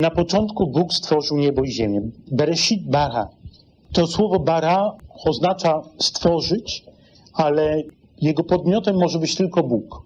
Na początku Bóg stworzył niebo i ziemię. Bereshit bara. To słowo bara oznacza stworzyć, ale jego podmiotem może być tylko Bóg,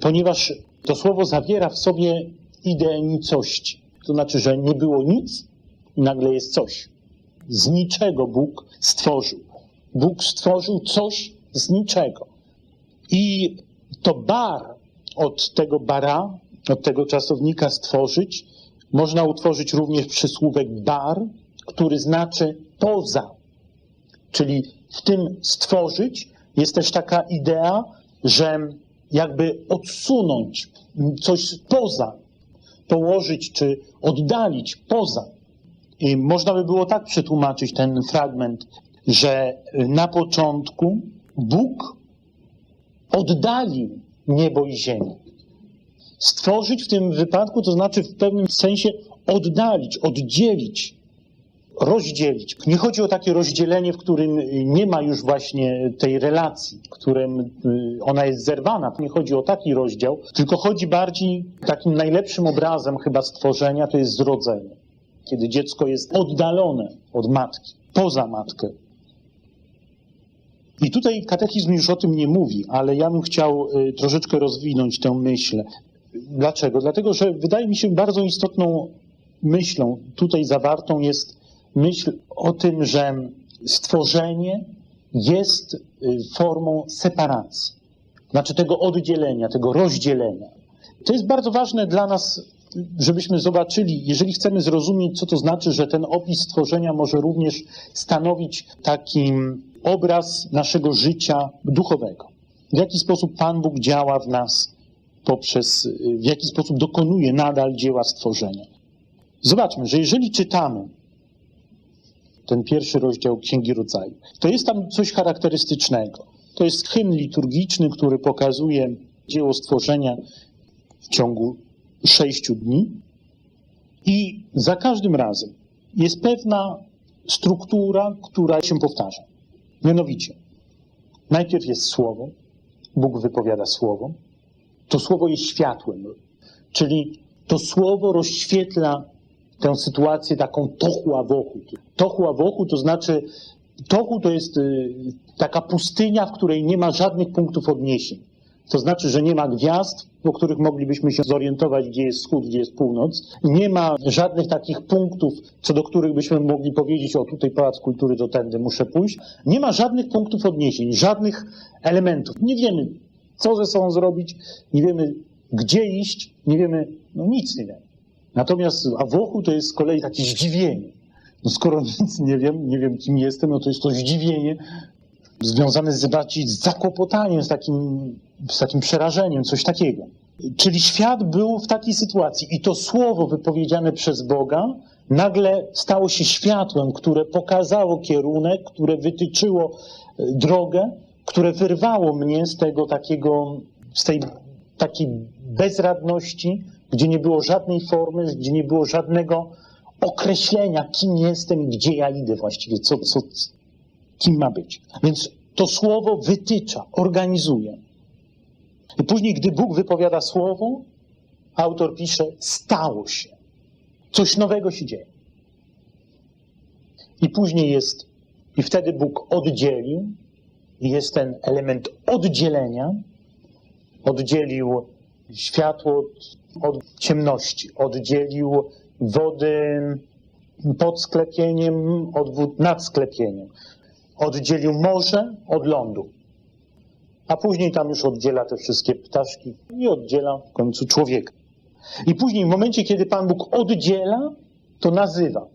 ponieważ to słowo zawiera w sobie ideę nicości. To znaczy, że nie było nic i nagle jest coś. Z niczego Bóg stworzył. Bóg stworzył coś z niczego. I to bar od tego bara, od tego czasownika stworzyć, można utworzyć również przysłówek bar, który znaczy poza. Czyli w tym stworzyć jest też taka idea, że jakby odsunąć coś poza, położyć czy oddalić poza. I można by było tak przetłumaczyć ten fragment, że na początku Bóg oddalił niebo i ziemię. Stworzyć w tym wypadku to znaczy w pewnym sensie oddalić, oddzielić, rozdzielić. Nie chodzi o takie rozdzielenie, w którym nie ma już właśnie tej relacji, w którym y, ona jest zerwana. Nie chodzi o taki rozdział, tylko chodzi bardziej takim najlepszym obrazem chyba stworzenia to jest zrodzenie. Kiedy dziecko jest oddalone od matki, poza matkę. I tutaj katechizm już o tym nie mówi, ale ja bym chciał y, troszeczkę rozwinąć tę myśl. Dlaczego? Dlatego, że wydaje mi się bardzo istotną myślą tutaj zawartą jest myśl o tym, że stworzenie jest y, formą separacji, znaczy tego oddzielenia, tego rozdzielenia. To jest bardzo ważne dla nas, żebyśmy zobaczyli, jeżeli chcemy zrozumieć, co to znaczy, że ten opis stworzenia może również stanowić taki obraz naszego życia duchowego. W jaki sposób Pan Bóg działa w nas poprzez, y, w jaki sposób dokonuje nadal dzieła stworzenia. Zobaczmy, że jeżeli czytamy ten pierwszy rozdział Księgi Rodzaju, to jest tam coś charakterystycznego. To jest hymn liturgiczny, który pokazuje dzieło stworzenia w ciągu sześciu dni. I za każdym razem jest pewna struktura, która się powtarza. Mianowicie, najpierw jest słowo, Bóg wypowiada słowo, to słowo jest światłem, czyli to słowo rozświetla tę sytuację taką tochła wokół. Tochła wokół to znaczy, tochu to jest y, taka pustynia, w której nie ma żadnych punktów odniesień. To znaczy, że nie ma gwiazd, po których moglibyśmy się zorientować, gdzie jest wschód, gdzie jest północ. Nie ma żadnych takich punktów, co do których byśmy mogli powiedzieć, o tutaj Pałac Kultury, to tędy muszę pójść. Nie ma żadnych punktów odniesień, żadnych elementów. Nie wiemy, co ze sobą zrobić, nie wiemy, gdzie iść, nie wiemy, no nic nie wiemy. Natomiast, a wokół to jest z kolei takie zdziwienie. No skoro nic nie wiem, nie wiem kim jestem, no to jest to zdziwienie związane z z zakłopotaniem, z takim, z takim przerażeniem, coś takiego. Czyli świat był w takiej sytuacji i to słowo wypowiedziane przez Boga nagle stało się światłem, które pokazało kierunek, które wytyczyło e, drogę, które wyrwało mnie z tego takiego, z tej takiej bezradności, gdzie nie było żadnej formy, gdzie nie było żadnego określenia, kim jestem gdzie ja idę właściwie, co, co, kim ma być. Więc to słowo wytycza, organizuje. I później, gdy Bóg wypowiada słowo, autor pisze, stało się. Coś nowego się dzieje. I później jest, i wtedy Bóg oddzielił, jest ten element oddzielenia, oddzielił światło od, ciemności, oddzielił wody pod sklepieniem od wód nad sklepieniem, oddzielił morze od lądu. A później tam już oddziela te wszystkie ptaszki i oddziela w końcu człowieka. I później w momencie, kiedy Pan Bóg oddziela, to nazywa.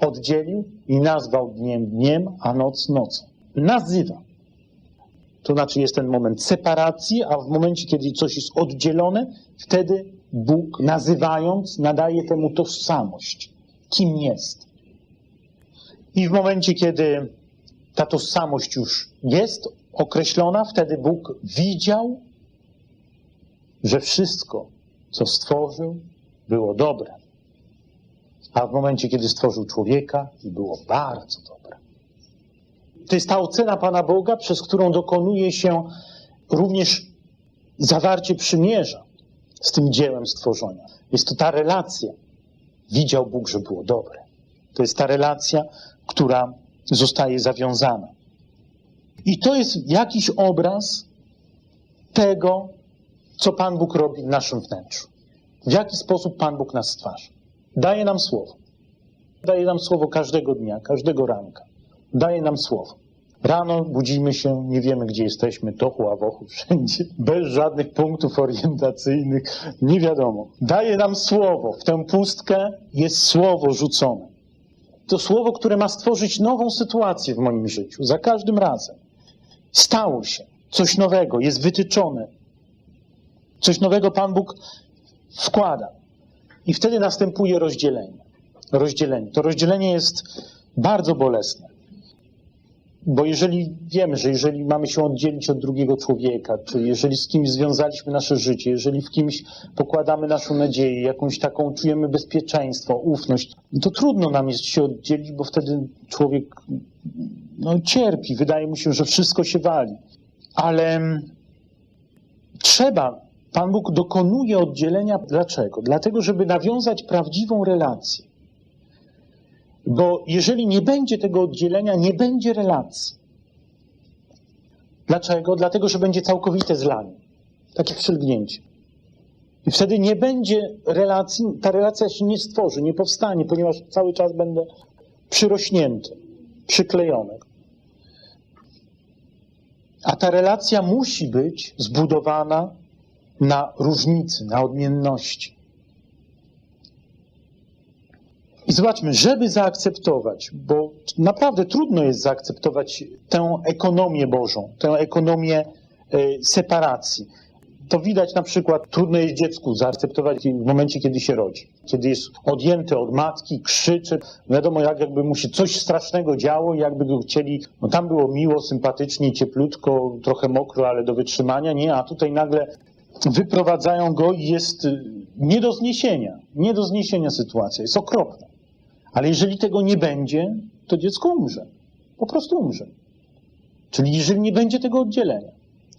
Oddzielił i nazwał dniem dniem, a noc nocą. Nazywa. To znaczy jest ten moment separacji, a w momencie, kiedy coś jest oddzielone, wtedy Bóg nazywając nadaje temu tożsamość. Kim jest. I w momencie, kiedy ta tożsamość już jest określona, wtedy Bóg widział, że wszystko, co stworzył, było dobre. A w momencie, kiedy stworzył człowieka, było bardzo dobre. To jest ta ocena Pana Boga, przez którą dokonuje się również zawarcie przymierza z tym dziełem stworzenia. Jest to ta relacja. Widział Bóg, że było dobre. To jest ta relacja, która zostaje zawiązana. I to jest jakiś obraz tego, co Pan Bóg robi w naszym wnętrzu. W jaki sposób Pan Bóg nas stwarza. Daje nam słowo. Daje nam słowo każdego dnia, każdego ranka. Daje nam słowo. Rano budzimy się, nie wiemy gdzie jesteśmy, tochu, a wochu, wszędzie, bez żadnych punktów orientacyjnych, nie wiadomo. Daje nam słowo. W tę pustkę jest słowo rzucone. To słowo, które ma stworzyć nową sytuację w moim życiu, za każdym razem. Stało się coś nowego, jest wytyczone. Coś nowego Pan Bóg wkłada. I wtedy następuje rozdzielenie. Rozdzielenie. To rozdzielenie jest bardzo bolesne. Bo jeżeli wiemy, że jeżeli mamy się oddzielić od drugiego człowieka, czy jeżeli z kimś związaliśmy nasze życie, jeżeli w kimś pokładamy naszą nadzieję, jakąś taką czujemy bezpieczeństwo, ufność, to trudno nam jest się oddzielić, bo wtedy człowiek no, cierpi, wydaje mu się, że wszystko się wali. Ale trzeba, Pan Bóg dokonuje oddzielenia. Dlaczego? Dlatego, żeby nawiązać prawdziwą relację. Bo jeżeli nie będzie tego oddzielenia, nie będzie relacji. Dlaczego? Dlatego, że będzie całkowite zlanie. Takie przylgnięcie. I wtedy nie będzie relacji, ta relacja się nie stworzy, nie powstanie, ponieważ cały czas będę przyrośnięty, przyklejony. A ta relacja musi być zbudowana na różnicy, na odmienności. I zobaczmy, żeby zaakceptować, bo naprawdę trudno jest zaakceptować tę ekonomię Bożą, tę ekonomię e, separacji. To widać na przykład, trudno jest dziecku zaakceptować w momencie, kiedy się rodzi. Kiedy jest odjęty od matki, krzyczy, wiadomo, jak jakby mu się coś strasznego działo, jakby go chcieli, no tam było miło, sympatycznie, cieplutko, trochę mokro, ale do wytrzymania, nie, a tutaj nagle wyprowadzają go i jest nie do zniesienia, nie do zniesienia sytuacja, jest okropna. Ale jeżeli tego nie będzie, to dziecko umrze. Po prostu umrze. Czyli jeżeli nie będzie tego oddzielenia.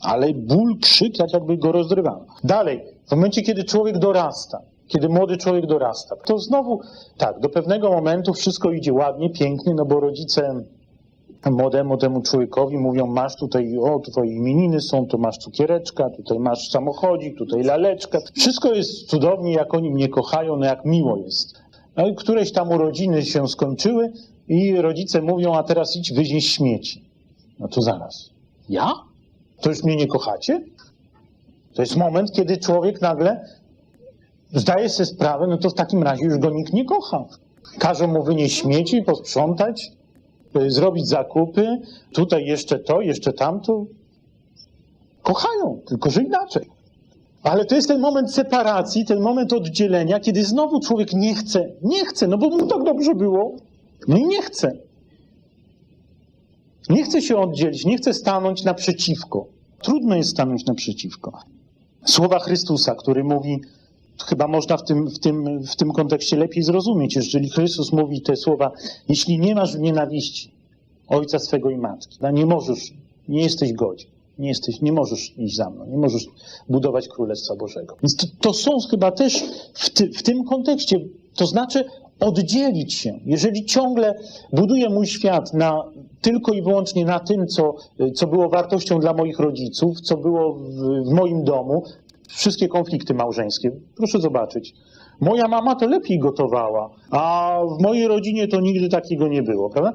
Ale ból, krzyk, tak jakby go rozrywano. Dalej, w momencie, kiedy człowiek dorasta, kiedy młody człowiek dorasta, to znowu, tak, do pewnego momentu wszystko idzie ładnie, pięknie, no bo rodzice młodemu temu człowiekowi mówią, masz tutaj, o, twoje imieniny są, tu masz cukiereczka, tutaj masz samochodzik, tutaj laleczka. Wszystko jest cudownie, jak oni mnie kochają, no jak miło jest. No i któreś tam urodziny się skończyły i rodzice mówią, a teraz idź wynieść śmieci. No to zaraz. Ja? To już mnie nie kochacie? To jest moment, kiedy człowiek nagle zdaje sobie sprawę, no to w takim razie już go nikt nie kocha. Każą mu wynieść śmieci, posprzątać, y, zrobić zakupy, tutaj jeszcze to, jeszcze tamto. Kochają, tylko że inaczej. Ale to jest ten moment separacji, ten moment oddzielenia, kiedy znowu człowiek nie chce, nie chce, no bo mu tak dobrze było, no nie chce. Nie chce się oddzielić, nie chce stanąć naprzeciwko. Trudno jest stanąć naprzeciwko. Słowa Chrystusa, który mówi, chyba można w tym, w, tym, w tym kontekście lepiej zrozumieć, jeżeli Chrystus mówi te słowa, jeśli nie masz nienawiści ojca swego i matki, no nie możesz, nie jesteś godzien. Nie jesteś, nie możesz iść za mną, nie możesz budować Królestwa Bożego. Więc to, to są chyba też w, ty, w tym kontekście, to znaczy oddzielić się. Jeżeli ciągle buduję mój świat na, tylko i wyłącznie na tym, co, co było wartością dla moich rodziców, co było w, w moim domu, wszystkie konflikty małżeńskie, proszę zobaczyć. Moja mama to lepiej gotowała, a w mojej rodzinie to nigdy takiego nie było, prawda?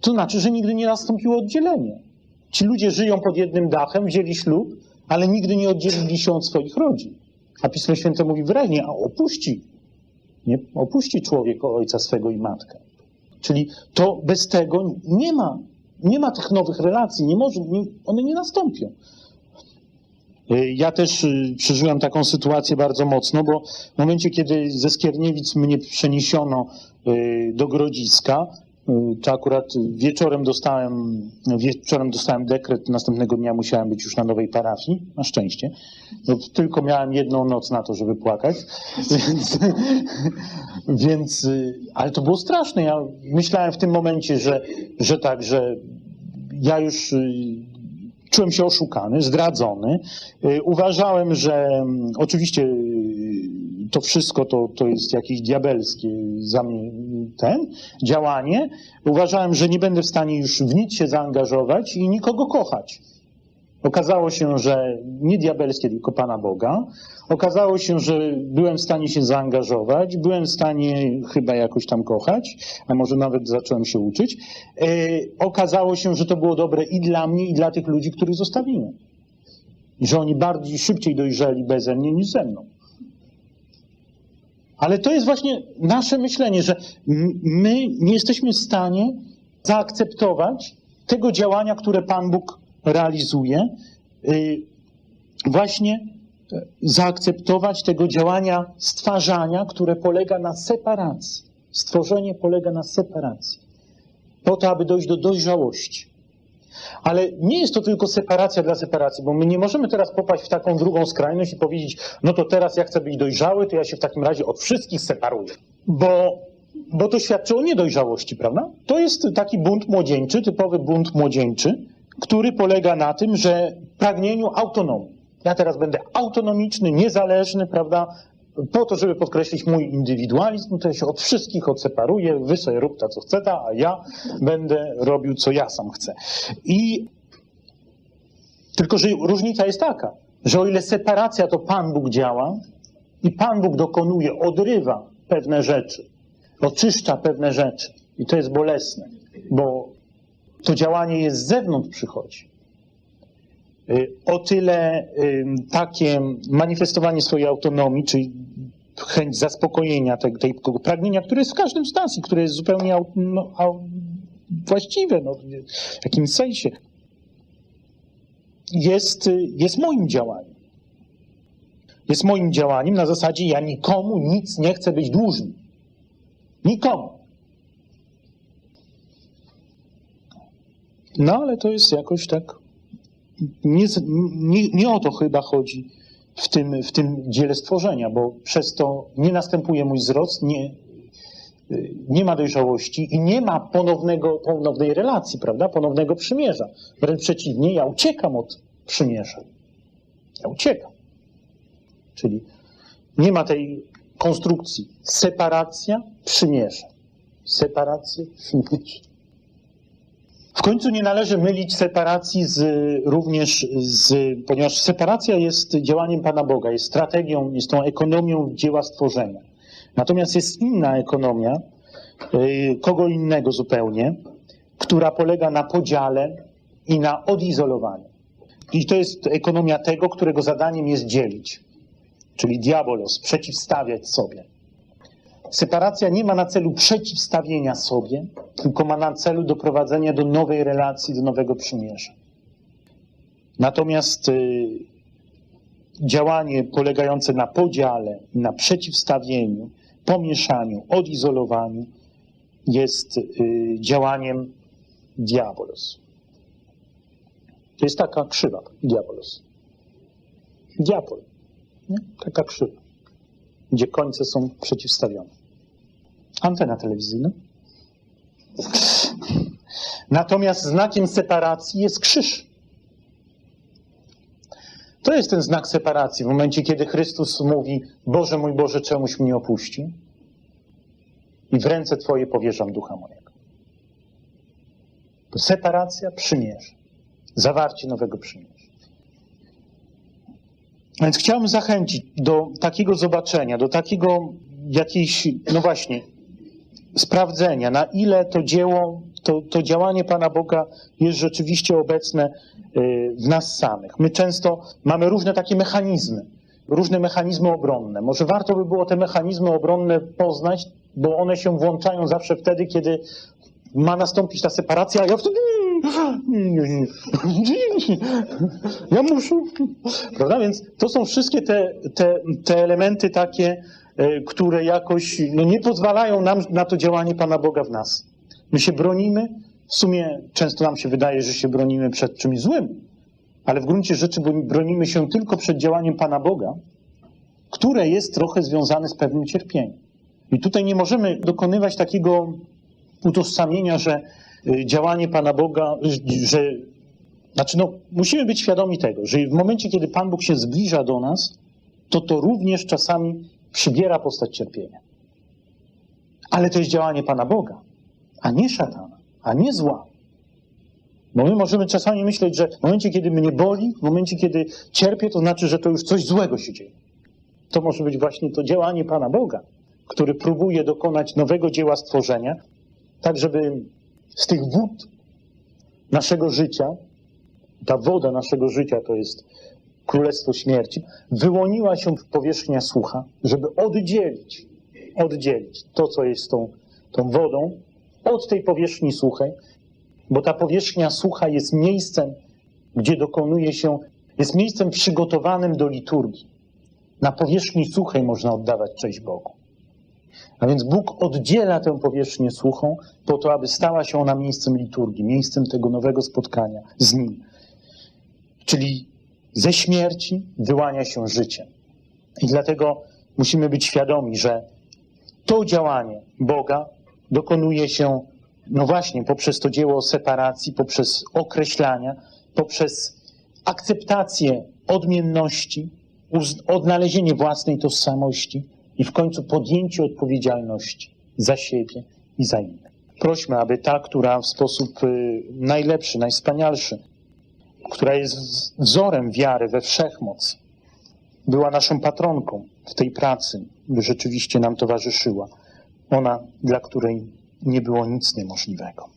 To znaczy, że nigdy nie nastąpiło oddzielenie. Ci ludzie żyją pod jednym dachem, wzięli ślub, ale nigdy nie oddzielili się od swoich rodzin. A Pismo Święte mówi wyraźnie, a opuści. Nie, opuści człowiek ojca swego i matkę. Czyli to bez tego nie ma, nie ma tych nowych relacji, nie może, nie, one nie nastąpią. Ja też y, przeżyłem taką sytuację bardzo mocno, bo w momencie, kiedy ze Skierniewic mnie przeniesiono y, do Grodziska, czy akurat wieczorem dostałem, wieczorem dostałem dekret, następnego dnia musiałem być już na nowej parafii, na szczęście. No, tylko miałem jedną noc na to, żeby płakać, więc, więc, ale to było straszne. Ja myślałem w tym momencie, że, że tak, że ja już Czułem się oszukany, zdradzony. Y, Uważałem, że mm, oczywiście y, to wszystko to, to jest jakieś diabelskie za mnie y, ten działanie. Uważałem, że nie będę w stanie już w nic się zaangażować i nikogo kochać. Okazało się, że nie diabelskie, tylko Pana Boga. Okazało się, że byłem w stanie się zaangażować, byłem w stanie chyba jakoś tam kochać, a może nawet zacząłem się uczyć. E, okazało się, że to było dobre i dla mnie, i dla tych ludzi, których zostawiłem. Że oni bardziej, szybciej dojrzeli beze mnie niż ze mną. Ale to jest właśnie nasze myślenie, że my nie jesteśmy w stanie zaakceptować tego działania, które Pan Bóg realizuje, y, właśnie y, zaakceptować tego działania stwarzania, które polega na separacji. Stworzenie polega na separacji, po to, aby dojść do dojrzałości. Ale nie jest to tylko separacja dla separacji, bo my nie możemy teraz popaść w taką drugą skrajność i powiedzieć, no to teraz ja chcę być dojrzały, to ja się w takim razie od wszystkich separuję. Bo, bo to świadczy o niedojrzałości, prawda? To jest taki bunt młodzieńczy, typowy bunt młodzieńczy, który polega na tym, że pragnieniu autonomii. Ja teraz będę autonomiczny, niezależny, prawda? Po to, żeby podkreślić mój indywidualizm, to ja się od wszystkich odseparuję, wy sobie rób ta co chce, ta, a ja będę robił co ja sam chcę. I tylko, że różnica jest taka, że o ile separacja to Pan Bóg działa i Pan Bóg dokonuje, odrywa pewne rzeczy, oczyszcza pewne rzeczy i to jest bolesne, bo to działanie jest z zewnątrz przychodzi. Y, O tyle takie manifestowanie swojej autonomii, czyli chęć zaspokojenia tego, tego pragnienia, które jest w każdym z nas i które jest zupełnie no, właściwe no, w jakimś sensie, jest, y, jest moim działaniem. Jest moim działaniem na zasadzie ja nikomu nic nie chcę być dłużny. Nikomu. No ale to jest jakoś tak. Nie, nie, nie o to chyba chodzi w tym, w tym dziele stworzenia, bo przez to nie następuje mój wzrost, nie, nie ma dojrzałości i nie ma ponownego, ponownej relacji, prawda? Ponownego przymierza. Wręcz przeciwnie, ja uciekam od przymierza. Ja uciekam. Czyli nie ma tej konstrukcji. Separacja, przymierze. Separacja, przymierze. W końcu nie należy mylić separacji z, również z, ponieważ separacja jest działaniem Pana Boga, jest strategią, jest tą ekonomią dzieła stworzenia. Natomiast jest inna ekonomia, y, kogo innego zupełnie, która polega na podziale i na odizolowaniu. I to jest ekonomia tego, którego zadaniem jest dzielić, czyli diabolos, przeciwstawiać sobie. Separacja nie ma na celu przeciwstawienia sobie, tylko ma na celu doprowadzenia do nowej relacji, do nowego przymierza. Natomiast y, działanie polegające na podziale, na przeciwstawieniu, pomieszaniu, odizolowaniu jest y, działaniem diabolos. To jest taka krzywa, diabolos. Diabol. Nie? Taka krzywa, gdzie końce są przeciwstawione. Antena telewizyjna. Natomiast znakiem separacji jest krzyż. To jest ten znak separacji. W momencie, kiedy Chrystus mówi: Boże mój Boże, czemuś mnie opuścił? I w ręce Twoje powierzam ducha mojego. To separacja, przymierze. Zawarcie nowego przymierza. Więc chciałbym zachęcić do takiego zobaczenia, do takiego jakiejś, no właśnie, sprawdzenia, na ile to dzieło, to, to działanie Pana Boga jest rzeczywiście obecne y, w nas samych. My często mamy różne takie mechanizmy, różne mechanizmy obronne. Może warto by było te mechanizmy obronne poznać, bo one się włączają zawsze wtedy, kiedy ma nastąpić ta separacja, a ja wtedy. Ja muszę. Prawda? Więc to są wszystkie te, te, te elementy takie, które jakoś no, nie pozwalają nam na to działanie Pana Boga w nas. My się bronimy, w sumie często nam się wydaje, że się bronimy przed czymś złym, ale w gruncie rzeczy bronimy się tylko przed działaniem Pana Boga, które jest trochę związane z pewnym cierpieniem. I tutaj nie możemy dokonywać takiego utożsamienia, że y, działanie Pana Boga, że Znaczy, no, musimy być świadomi tego, że w momencie, kiedy Pan Bóg się zbliża do nas, to to również czasami przybiera postać cierpienia. Ale to jest działanie Pana Boga, a nie szatana, a nie zła. Bo my możemy czasami myśleć, że w momencie, kiedy mnie boli, w momencie, kiedy cierpię, to znaczy, że to już coś złego się dzieje. To może być właśnie to działanie Pana Boga, który próbuje dokonać nowego dzieła stworzenia, tak żeby z tych wód naszego życia, ta woda naszego życia to jest królestwo śmierci, wyłoniła się powierzchnia słucha, żeby oddzielić, oddzielić to, co jest tą, tą wodą od tej powierzchni suchej, bo ta powierzchnia sucha jest miejscem, gdzie dokonuje się, jest miejscem przygotowanym do liturgii. Na powierzchni suchej można oddawać cześć Bogu. A więc Bóg oddziela tę powierzchnię suchą po to, aby stała się ona miejscem liturgii, miejscem tego nowego spotkania z Nim. Czyli ze śmierci wyłania się życie. I dlatego musimy być świadomi, że to działanie Boga dokonuje się, no właśnie, poprzez to dzieło separacji, poprzez określania, poprzez akceptację odmienności, odnalezienie własnej tożsamości i w końcu podjęcie odpowiedzialności za siebie i za innych. Prośmy, aby ta, która w sposób y, najlepszy, najwspanialszy, która jest wzorem wiary we wszechmoc, była naszą patronką w tej pracy, by rzeczywiście nam towarzyszyła. Ona, dla której nie było nic niemożliwego.